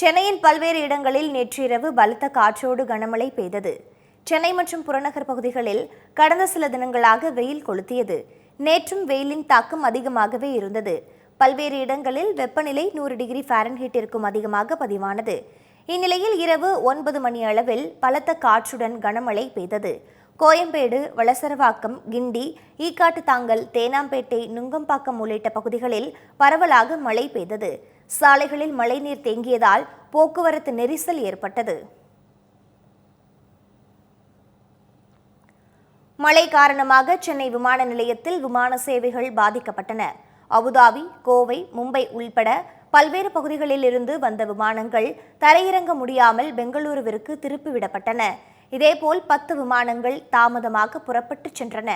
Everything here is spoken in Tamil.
சென்னையின் பல்வேறு இடங்களில் நேற்றிரவு பலத்த காற்றோடு கனமழை பெய்தது. சென்னை மற்றும் புறநகர் பகுதிகளில் கடந்த சில தினங்களாக வெயில் கொளுத்தியது. நேற்றும் வெயிலின் தாக்கம் அதிகமாகவே இருந்தது. பல்வேறு இடங்களில் வெப்பநிலை நூறு டிகிரி ஃபாரன்ஹீட்டிற்கும் அதிகமாக பதிவானது. இந்நிலையில் இரவு ஒன்பது மணி அளவில் பலத்த காற்றுடன் கனமழை பெய்தது. கோயம்பேடு வளசரவாக்கம் கிண்டி ஈக்காட்டுத்தாங்கல் தேனாம்பேட்டை நுங்கம்பாக்கம் உள்ளிட்ட பகுதிகளில் பரவலாக மழை பெய்தது. சாலைகளில் மழைநீர் தேங்கியதால் போக்குவரத்து நெரிசல் ஏற்பட்டது. மழை காரணமாக சென்னை விமான நிலையத்தில் விமான சேவைகள் பாதிக்கப்பட்டன. அபுதாபி கோவை மும்பை உள்பட பல்வேறு பகுதிகளில் இருந்து வந்த விமானங்கள் தரையிறங்க முடியாமல் பெங்களூருவிற்கு திருப்பிவிடப்பட்டன. இதேபோல் பத்து விமானங்கள் தாமதமாக புறப்பட்டுச் சென்றன.